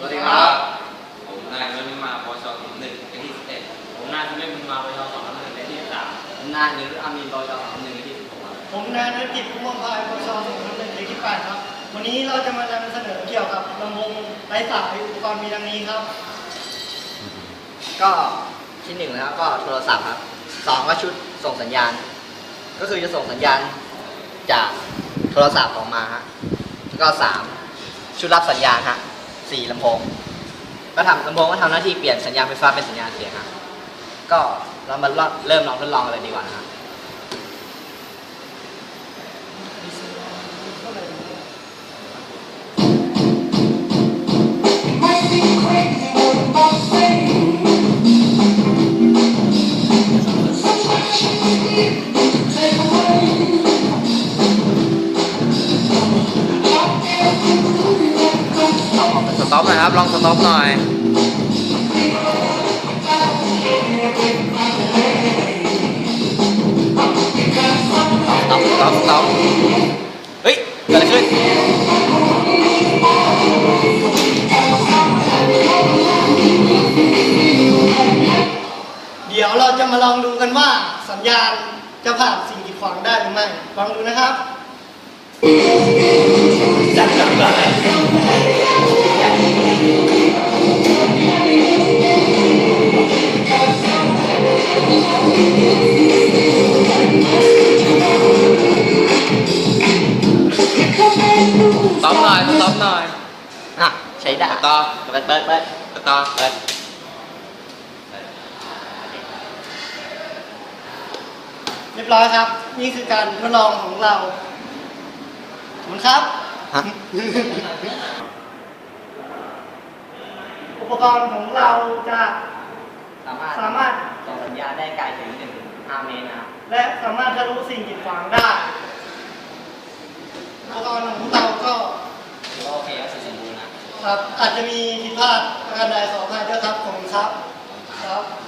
สวัสดีครับ ผมนายนนิมาปชหนึ่งเลขที่สิบเอ็ดผมนายทำให้บุญมาประชาสองหนึ่งในที่สามผมนายนิรุตอามีนบชสามหนึ่งที่สิบหกครับผมนายนกิจพุ่มพายปชสองหนึ่งเลขที่แปดครับ วันนี้เราจะมานำเสนอเกี่ยวกับลำโพงไร้สายอุปกรณ์มีดังนี้ครับ ก็ที่หนึ่งนะครับก็โทรศัพท์ครับสองก็ชุดส่งสัญญาณ ก็คือจะส่งสัญญาณจากโทรศัพท์ออกมาฮะแล้วก็สามชุดรับสัญญาณฮะ สี่ลำโพง ก็ทำลำโพงก็ทำหน้าที่เปลี่ยนสัญญาณไฟฟ้าเป็นสัญญาณเสียงครับ ก็เรามาเริ่มลองทดลองกันเลยดีกว่านะครับ ต็อปหน่อยครับ ลองสต็อปหน่อย ต็อปต็อปต็อปเฮ้ย เกิดอะไรขึ้น เดี๋ยวเราจะมาลองดูกันว่าสัญญาณจะผ่านสิ่งกีดขวางได้หรือไม่ ลองดูนะครับ ต็อปหน่อยสต็อปหน่อยอะใช้ได้ต่อเปิดเปิดเปิดสต็อปเปิดเรียบร้อยครับ นี่คือการทดลองของเราขอบคุณครับฮะอุปกรณ์ของเราจะ สามารถสามารถ ส่งสัญญาณได้ไกลถึง1 5เมตรนะครับ และสามารถทะลุสิ่งกีดขวางได้อุปกรณ์ของเราก็ถือว่าโอเคก็สมบูรณ์นะครับอาจจะมีผิดพลาดประการใดขออภัยด้วยครับขอบคุณครับครับที่การเสนอ